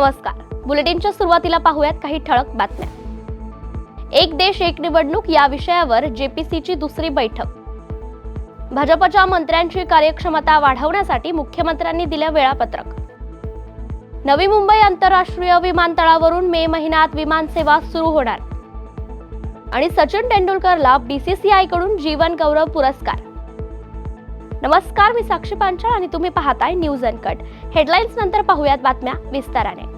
नमस्कार. बुलेटिनच्या सुरुवातीला पाहूयात काही ठळक बातम्या. एक देश एक निवडणूक या विषयावर जेपीसीची दुसरी बैठक. भाजपच्या मंत्र्यांची कार्यक्षमता वाढवण्यासाठी मुख्यमंत्र्यांनी दिलं वेळापत्रक. नवी मुंबई आंतरराष्ट्रीय विमानतळावरून मे महिन्यात विमानसेवा सुरू होणार. आणि सचिन तेंडुलकरला बीसीसीआयकडून जीवन गौरव पुरस्कार. नमस्कार मी साक्षी पांचाळ आणि तुम्ही पाहताय न्यूज अनकट. हेडलाईन्स नंतर पाहूयात बातम्या विस्ताराने.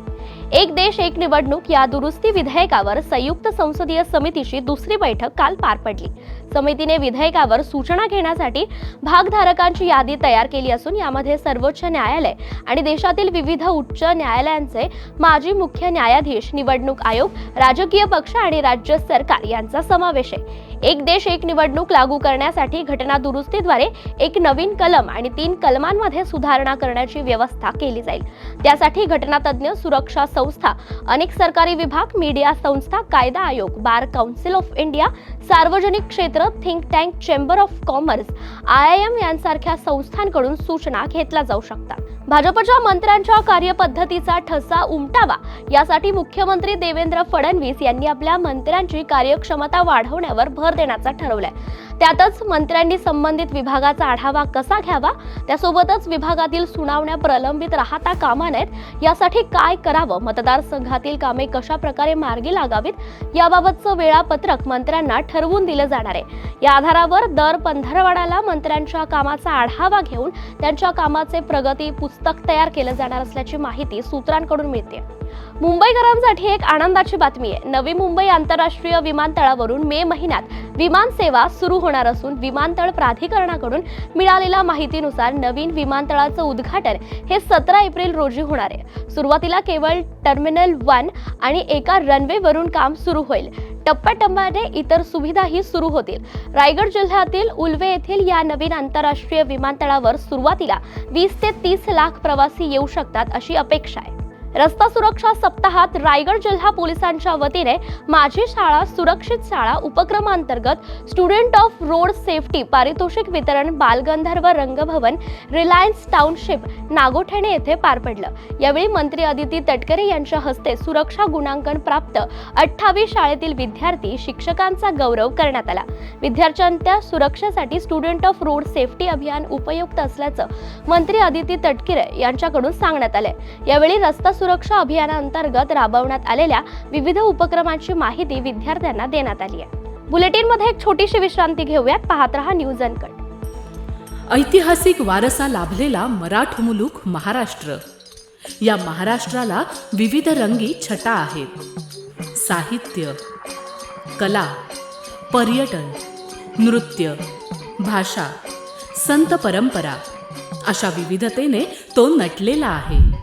एक देश एक निवडणूक या दुरुस्ती विधेयकावर संयुक्त संसदीय समितीची दुसरी बैठक काल पार पडली. समितीने विधेयकावर सूचना घेण्यासाठी भागधारकांची यादी तयार केली असून यामध्ये सर्वोच्च न्यायालय आणि देशातील विविध उच्च न्यायालयांचे माजी मुख्य न्यायाधीश निवडणूक आयोग राजकीय पक्ष आणि राज्य सरकार यांचा समावेश आहे. एक देश एक निवडणूक लागू करण्यासाठी घटना दुरुस्तीद्वारे एक नवीन कलम आणि तीन कलमांमध्ये सुधारणा करण्याची व्यवस्था केली जाईल. त्यासाठी घटनातज्ञ सुरक्षा संस्था अनेक सरकारी विभाग मीडिया संस्था कायदा आयोग बार काउन्सिल ऑफ इंडिया सार्वजनिक क्षेत्र think tank chamber of commerce I I M यांसारख्या संस्थांकडून सूचना घेतल्या जाऊ शकतात. भाजपच्या मंत्र्यांच्या कार्यपद्धतीचा ठसा उमटावा. यासाठी मुख्यमंत्री देवेंद्र फडणवीस यांनी आपल्या मंत्र्यांची कार्यक्षमता वाढवण्यावर भर देण्याचा ठरवलाय. त्यातच मंत्र्यांनी संबंधित विभागाचा आढावा कसा घ्यावा? त्यासोबतच विभागातील सुनावण्या प्रलंबित राहता कामा नयेत? यासाठी काय करावं? मतदारसंघातील कामे कशा प्रकारे मार्गी लागावीत? याबाबतचं वेळापत्रक मंत्र्यांना ठरवून दिलं जाणार आहे. या आधारावर दर पंधरवाडाला मंत्र्यांच्या कामाचा आढावा घेऊन त्यांच्या कामाचे प्रगती पुस्तक तयार केलं जाणार असल्याची माहिती सूत्रांकडून मिळते. मुंबईकरांसाठी एक आनंदाची बातमी आहे. नवी मुंबई आंतरराष्ट्रीय विमानतळावरून मे महिन्यात विमान सेवा सुरू होणार असून विमानतळ प्राधिकरणाकडून मिळालेल्या माहितीनुसार नवीन विमानतळाचं उद्घाटन हे सतरा एप्रिल रोजी होणार आहे. सुरुवातीला केवळ टर्मिनल वन आणि एका रनवेवरून काम सुरू होईल. टप्प्याटप्प्याने इतर सुविधाही सुरू होतील. रायगड जिल्ह्यातील उल्वे येथील या नवीन आंतरराष्ट्रीय विमानतळावर सुरुवातीला वीस ते तीस लाख प्रवासी येऊ शकतात अशी अपेक्षा आहे. रस्ता सुरक्षा सप्ताहात रायगड जिल्हा पोलिसांच्या वतीने माझी शाळा सुरक्षित शाळा उपक्रमांतर्गत स्टुडंट ऑफ रोड सेफ्टी पारितोषिक वितरण बालगंधर्व रंगभवन रिलायन्स टाउनशिप नागोठणे येथे पार पडलं. यावेळी मंत्री अदिती तटकरे यांच्या हस्ते सुरक्षा गुणांकन प्राप्त अठ्ठावीस शाळेतील विद्यार्थी शिक्षकांचा गौरव करण्यात आला. विद्यार्थ्यांच्या सुरक्षेसाठी स्टुडंट ऑफ रोड सेफ्टी अभियान उपयुक्त असल्याचं मंत्री अदिती तटकरे यांच्याकडून सांगण्यात आलंय. यावेळी रस्ता सुरक्षा अभियानाअंतर्गत राबवण्यात आलेल्या विविध उपक्रमांची माहिती विद्यार्थ्यांना देण्यात आली आहे. बुलेटिनमध्ये एक छोटीशी विश्रांती घेऊयात. पाहत रहा न्यूज अनकट ऐतिहासिक वारसा लाभलेला मराठ मुलुख महाराष्ट्र. या महाराष्ट्राला विविध रंगी छटा आहेत. साहित्य कला पर्यटन नृत्य भाषा संत परंपरा अशा विविधतेने तो नटलेला आहे.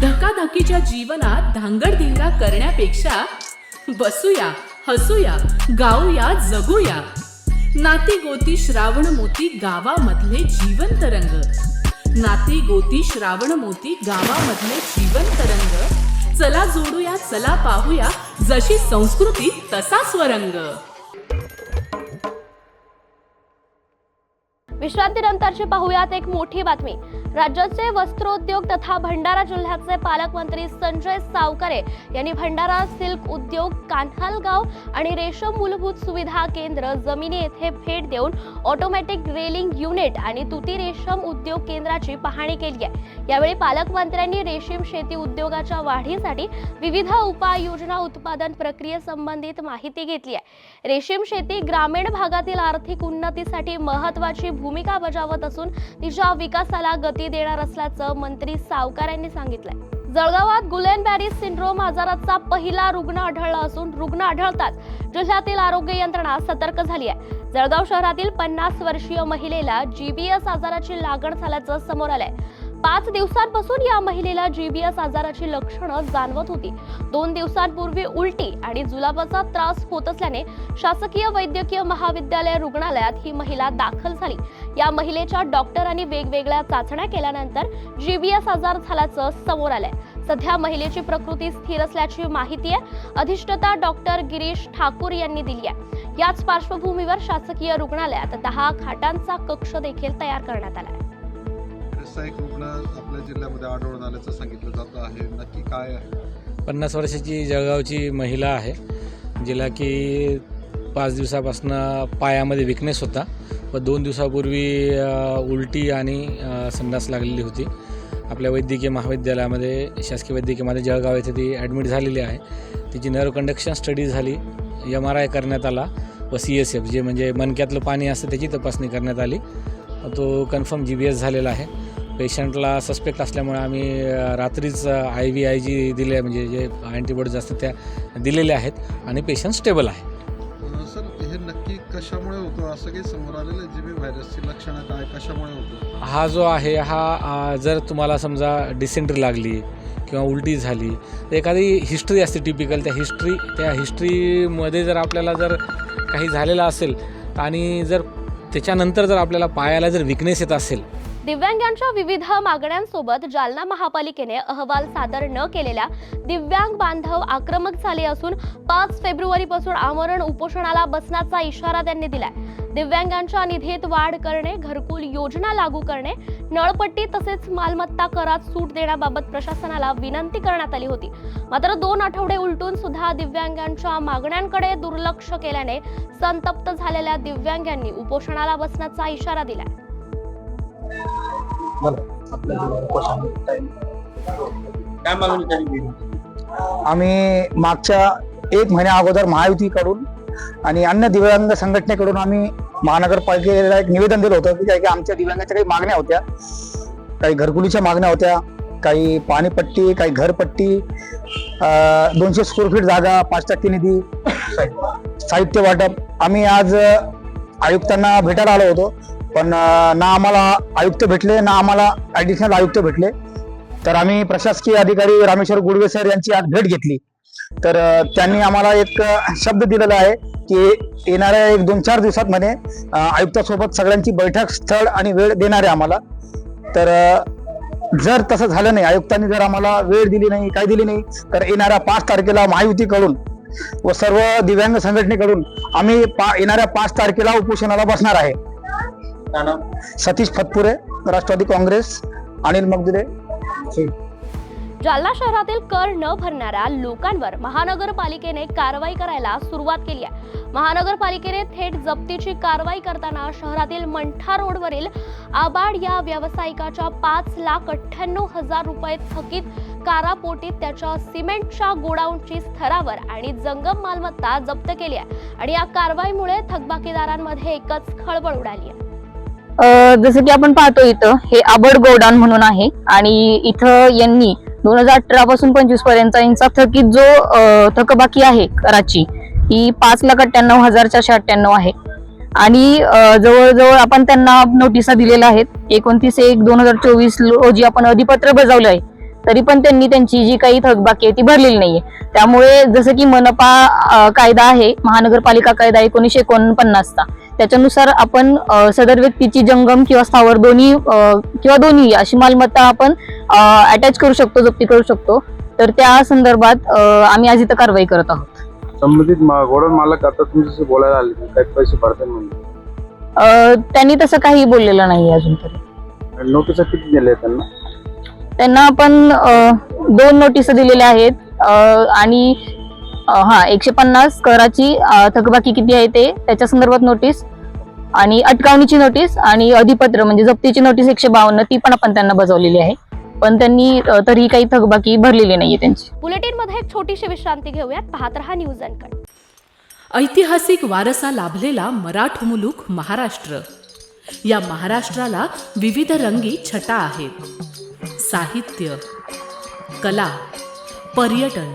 धकाधकीच्या जीवनात धांगडधिंगा करण्यापेक्षा बसूया हसूया गाऊया जगूया. नाती गोती श्रावण मोती गावामधले जीवंत रंग. नाती गोती श्रावण मोती गावामधले जीवन रंग. चला जोडूया चला पाहूया जशी संस्कृती तसा स्वरंग. विश्रांतीनंतरची पाहूयात एक मोठी बातमी. राज्याचे वस्त्रोद्योग तथा भंडारा जिल्ह्याचे पालकमंत्री संजय सावकारे यांनी भंडारा सिल्क उद्योग कान्हालगाव आणि रेशम मूलभूत सुविधा केंद्र जमिनी येथे भेट देऊन ऑटोमॅटिक रेलिंग युनिट आणि तुती रेशम उद्योग केंद्राची पाहणी केली आहे. यावेळी पालकमंत्र्यांनी रेशीम शेती उद्योगाच्या वाढीसाठी विविध उपाययोजना उत्पादन प्रक्रियेसंबंधित माहिती घेतली आहे. रेशीम शेती ग्रामीण भागातील आर्थिक उन्नतीसाठी महत्वाची भूमिका बजावत असून तिच्या विकासाला गती देणार असल्याचं मंत्री सावकार यांनी सांगितलंय. जळगावात गुलेन बॅरी सिंड्रोम आजाराचा पहिला रुग्ण आढळला असून रुग्ण आढळताच जिल्ह्यातील आरोग्य यंत्रणा सतर्क झाली आहे. जळगाव शहरातील पन्नास वर्षीय महिलेला जीबीएस आजाराची लागण झाल्याचं समोर आलंय. पाच दिवसांपासून या महिलेला जीबीएस आजाराची लक्षणं जाणवत होती. दोन दिवसांपूर्वी उलटी आणि जुलाबाचा त्रास होत असल्याने शासकीय वैद्यकीय महाविद्यालय रुग्णालयात ही महिला दाखल झाली. या महिलेच्या डॉक्टरांनी वेगवेगळ्या चाचण्या केल्यानंतर जीबीएस आजार झाल्याचं समोर आलंय. सध्या महिलेची प्रकृती स्थिर असल्याची माहिती आहे. अधिष्ठाता डॉक्टर गिरीश ठाकूर यांनी दिली आहे. याच पार्श्वभूमीवर शासकीय रुग्णालयात दहा खाटांचा कक्ष देखील तयार करण्यात आला आहे एक रुग्ण आपल्या जिल्ह्यामध्ये आढळून आल्याचं सांगितलं जात आहे. नक्की काय आहे? पन्नास वर्षाची जळगावची महिला आहे. जिला की पाच दिवसापासून पायामध्ये विकनेस होता. व दोन दिवसापूर्वी उलटी आणि संडास लागलेली होती. आपल्या वैद्यकीय महाविद्यालयामध्ये शासकीय वैद्यकीयमध्ये जळगाव येथे ती ॲडमिट झालेली आहे. तिची नर्व कंडक्शन स्टडी झाली. एम आर आय करण्यात आला व सी एस एफ जे म्हणजे मनक्यातलं पाणी असतं त्याची तपासणी करण्यात आली. तो कन्फर्म जी बी एस झालेला आहे. पेशंटला सस्पेक्ट असल्यामुळे आम्ही रात्रीच आय व्ही आय जी दिले म्हणजे जे अँटीबॉडीज असतात त्या दिलेल्या आहेत आणि पेशंट स्टेबल आहे. कशामुळे होतो? असं काही समोर आलेलं आहे? जी बी व्हायरसची लक्षणं काय कशामुळे होतो? हा जो आहे हा जर तुम्हाला समजा डिसेंट्री लागली किंवा उलटी झाली तर एखादी हिस्ट्री असते टिपिकल त्या हिस्ट्री त्या हिस्ट्रीमध्ये जर आपल्याला जर काही झालेलं असेल आणि जर त्याच्यानंतर जर आपल्याला पायाला जर विकनेस येत असेल दिव्यांगांच्या विविध मागण्यांसोबत जालना महापालिकेने अहवाल सादर न केलेल्या दिव्यांग बांधव आक्रमक झाले असून पाच फेब्रुवारीपासून आमरण उपोषणाला बसण्याचा इशारा त्यांनी दिलाय. दिव्यांगांच्या निधीत वाढ करणे घरकुल योजना लागू करणे नळपट्टी तसेच मालमत्ता करात सूट देण्याबाबत प्रशासनाला विनंती करण्यात आली होती. मात्र दोन आठवडे उलटून सुद्धा दिव्यांगांच्या मागण्यांकडे दुर्लक्ष केल्याने संतप्त झालेल्या दिव्यांगांनी उपोषणाला बसण्याचा इशारा दिलाय. काय मागणी त्यांनी केली आम्ही मागच्या एक महिन्या अगोदर महायुतीकडून आणि अन्य दिव्यांग संघटनेकडून आम्ही महानगरपालिकेला एक निवेदन दिलं होतं की काय की आमच्या दिव्यांगाच्या काही मागण्या होत्या. काही घरकुलीच्या मागण्या होत्या काही पाणीपट्टी काही घरपट्टी दोनशे स्क्वेअर फीट जागा पाच टक्के निधी साहित्य वाटप. आम्ही आज आयुक्तांना भेटायला आलो होतो. पण ना आम्हाला आयुक्त भेटले ना आम्हाला ऍडिशनल आयुक्त भेटले. तर आम्ही प्रशासकीय अधिकारी रामेश्वर गुडवे सर यांची आज भेट घेतली. तर त्यांनी आम्हाला एक शब्द दिलेला आहे की येणाऱ्या एक दोन चार दिवसात मध्ये आयुक्तासोबत सगळ्यांची बैठक स्थळ आणि वेळ देणार आहे आम्हाला. तर जर तसं झालं नाही आयुक्तांनी जर आम्हाला वेळ दिली नाही काय दिली नाही तर येणाऱ्या पाच तारखेला महायुतीकडून व सर्व दिव्यांग संघटनेकडून आम्ही पा येणाऱ्या पाच तारखेला उपोषणाला बसणार आहे. सतीश फतपुरे राष्ट्रवादी काँग्रेस अनिल मगदुरे. जालना शहरातील कर न भरणाऱ्या लोकांवर महानगरपालिकेने कारवाई करायला सुरुवात केली आहे. महानगरपालिकेने थेट जप्तीची कारवाई करताना शहरातील मंठा रोडवरील आबाड या व्यावसायिकाच्या पाच लाख अठ्ठ्याण्णव हजार रुपये थकीत कारापोटी त्याच्या सिमेंटच्या गोडाऊनची स्तरावर आणि जंगम मालमत्ता जप्त केली आहे. आणि या कारवाईमुळे थकबाकीदारांमध्ये एकच खळबळ उडाली आहे. जसं की आपण पाहतो इथं हे आबड गोडाऊन म्हणून आहे आणि इथं यांनी दोन हजार अठरा पासून पंचवीसपर्यंत यांचा थकीत जो थकबाकी आहे कराची ही पाच लाख अठ्ठ्याण्णव हजार चारशे अठ्ठ्याण्णव आहे. आणि जवळजवळ आपण त्यांना नोटिसा दिलेल्या आहेत एकोणतीस एक दोन हजार चोवीस रोजी आपण अधिपत्र बजावलं आहे तरी पण त्यांनी त्यांची जी काही थकबाकी आहे ती भरलेली नाहीये. त्यामुळे जसं की मनपा कायदा आहे महानगरपालिका कायदा एकोणीसशे एकोणपन्नासचा त्याच्यानुसार आपण सदर व्यक्तीची जंगम किंवा स्थावर दोन्ही किंवा दोन्ही अशी मालमत्ता आपण अटॅच करू शकतो जप्ती करू शकतो. तर त्या संदर्भात आम्ही आज इथं कारवाई करत आहोत. संबंधित गोडाऊन मालक आता तुमच्याशी बोलायला आले काही पैसे भरतात अ, त्यांनी तसं काही बोललेलं नाही अजून तरी. नोटीस किती दिले त्यांना? त्यांना आपण दोन नोटीस दिलेल्या आहेत. आणि हा एकशे पन्नास कराची थकबाकी किती आहे ते त्याच्या संदर्भात नोटीस आणि अटकावणीची नोटीस आणि अधिपत्र म्हणजे जप्तीची नोटीस एकशे बावन्न ती पण आपण त्यांना बजावलेली आहे. पण त्यांनी अ, तरीही काही थकबाकी भरलेली नाहीये त्यांची. बुलेटिनमध्ये एक छोटीशी विश्रांती घेऊयात. पाहत रहा न्यूज अँड ऐतिहासिक वारसा लाभलेला मराठ मुलूक महाराष्ट्र. या महाराष्ट्राला विविध रंगी छटा आहेत. साहित्य कला पर्यटन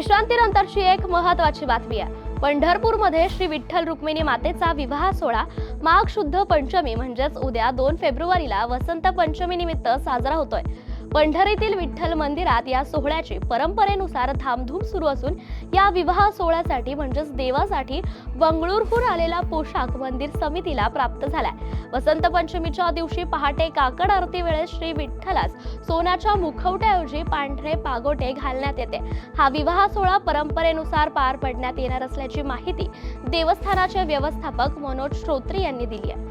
विश्रांतीनंतरची एक महत्वाची बातमी आहे. पंढरपूरमध्ये श्री विठ्ठल रुक्मिणी मातेचा विवाह सोहळा माघ शुद्ध पंचमी म्हणजेच उद्या दोन फेब्रुवारीला वसंत पंचमी निमित्त साजरा होतोय. पंढरीतील विठ्ठल मंदिरात या सोहळ्याची परंपरेनुसार धामधूम सुरू असून या विवाह सोहळ्यासाठी म्हणजेच देवासाठी बंगळूरहून आलेला पोशाख मंदिर समितीला प्राप्त झालाय. वसंत पंचमीच्या दिवशी पहाटे काकड आरती वेळेस श्री विठ्ठलास सोन्याच्या मुखवट्याऐवजी पांढरे पागोटे घालण्यात येते. हा विवाह सोहळा परंपरेनुसार पार पडण्यात येणार असल्याची माहिती देवस्थानाचे व्यवस्थापक मनोज श्रोत्री यांनी दिली आहे.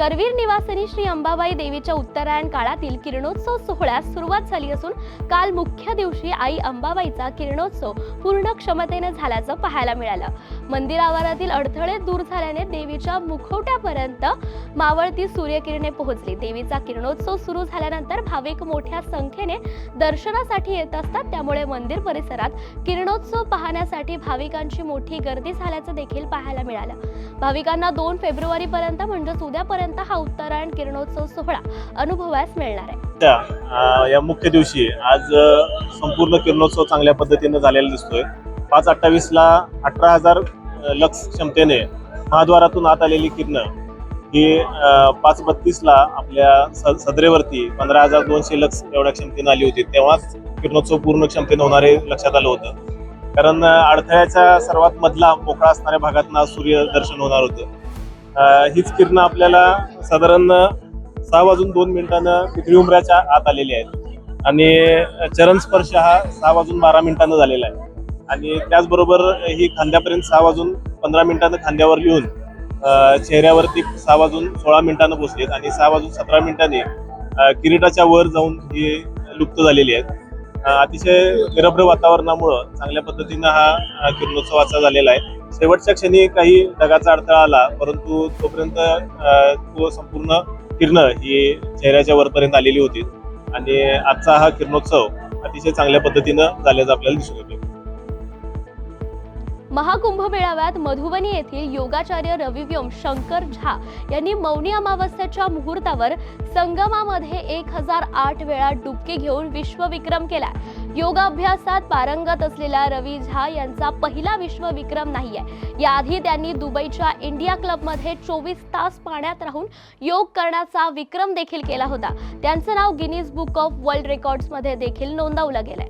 करवीर निवासनी श्री अंबाबाई देवीच्या उत्तरायण काळातील किरणोत्सव सोहळ्यास सुरुवात झाली असून काल मुख्य दिवशी आई अंबाबाईचा किरणोत्सव पूर्ण क्षमतेने झाल्याचं पाहायला मिळालं. मंदिर आवारातील अडथळे दूर झाल्याने देवीच्या मुखवट्यापर्यंत मावळती सूर्यकिरणे पोहोचली. देवीचा किरणोत्सव सुरू झाल्यानंतर भाविक मोठ्या संख्येने दर्शनासाठी येत असतात. त्यामुळे मंदिर परिसरात किरणोत्सव पाहण्यासाठी भाविकांची मोठी गर्दी झाल्याचं देखील पाहायला मिळालं. भाविकांना दोन फेब्रुवारी पर्यंत म्हणजेच उद्यापर्यंत हा उत्तरायण किरणोत्सव सोहळा अनुभवास मिळणार आहे. या मुख्य दिवशी आज संपूर्ण किरणोत्सव चांगल्या पद्धतीने झालेला दिसतोय. पाच अठ्ठावीसला अठरा हजार अ, लक्स क्षमतेने महाद्वारातून आत आलेली किरणं ही पाच बत्तीसला आपल्या सदरेवरती पंधरा हजार दोनशे लक्स एवढ्या क्षमतेनं आली होती. तेव्हाच किरणोत्सव पूर्ण क्षमतेनं होणारे लक्षात आलं होतं. कारण अडथळ्याच्या सर्वात मधला मोकळा असणाऱ्या भागातना सूर्य दर्शन होणार होतं. हीच किरणं आपल्याला साधारण सहा वाजून दोन मिनिटानं पृथ्वी उमऱ्याच्या आत आलेली आहेत. आणि चरण स्पर्श हा सहा वाजून बारा मिनिटानं झालेला आहे. आणि त्याचबरोबर ही खांद्यापर्यंत सहा वाजून पंधरा मिनिटानं खांद्यावर लिहून चेहऱ्यावरती सहा वाजून सोळा मिनिटानं पोचलेत आणि सहा वाजून सतरा मिनिटांनी किरीटाच्या वर जाऊन ही लुप्त झालेली आहेत. अतिशय निरभ्र वातावरणामुळं चांगल्या पद्धतीनं हा किरणोत्सवाचा झालेला आहे. शेवटच्या क्षणी काही ढगाचा अडथळा आला परंतु तोपर्यंत तो संपूर्ण किरणं ही चेहऱ्याच्या वरपर्यंत आलेली होती. आणि आजचा हा किरणोत्सव अतिशय चांगल्या पद्धतीनं झाल्याचं आपल्याला दिसून येतो महाकुंभ मेळाव्यात मधुबनी येथील योगाचार्य रविव्योम शंकर झा यांनी मौनी अमावस्याच्या मुहूर्तावर संगमामध्ये एक हजार आठ वेळा डुबकी घेऊन विश्वविक्रम केला योगाभ्यासात पारंगत असलेला रवी झा यांचा पहिला विश्वविक्रम आहे. याआधी त्यांनी दुबईच्या इंडिया क्लबमध्ये चोवीस तास पाण्यात राहून योग करण्याचा विक्रम देखील केला होता. त्यांचं नाव गिनीज बुक ऑफ वर्ल्ड रेकॉर्ड्समध्ये देखील नोंदवलं गेलंय.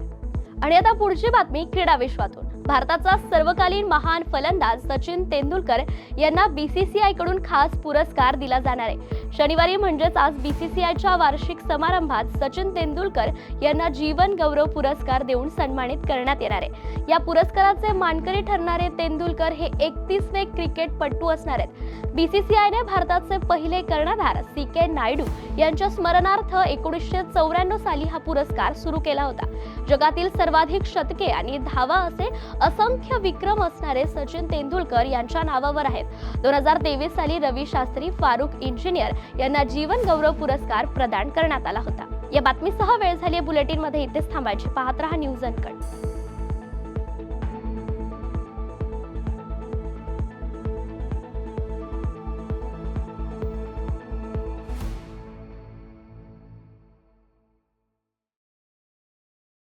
आणि आता पुढची बातमी क्रीडा विश्वातून. भारताचा सर्वकालीन महान फलंदाज सचिन तेंडुलकर यांना बीसीसीआयकडून खास पुरस्कार दिला जाणार आहे. शनिवारी म्हणजेच आज बीसीसीआयच्या वार्षिक समारंभात सचिन तेंडुलकर यांना जीवन गौरव पुरस्कार देऊन सन्मानित करण्यात येणार आहे. या पुरस्काराचे मानकरी ठरणारे तेंडुलकर हे एकतीसवे क्रिकेटपटू असणार आहेत. बीसीसीआयने भारताचे पहिले कर्णधार सी के नायडू यांच्या स्मरणार्थ एकोणीसशे चौऱ्याण्णव साली हा पुरस्कार सुरू केला होता. जगातील सर्वाधिक शतके आणि धावा असे असंख्य विक्रम असणारे सचिन तेंडुलकर यांच्या नावावर आहेत. दोन हजार तेवीस साली रवी शास्त्री फारुख इंजिनियर यांना जीवन गौरव पुरस्कार प्रदान करण्यात आला होता. या बातमीसह वेळ झाली बुलेटिनमध्ये इथेच थांबायची. पाहत रहा न्यूज अनकट.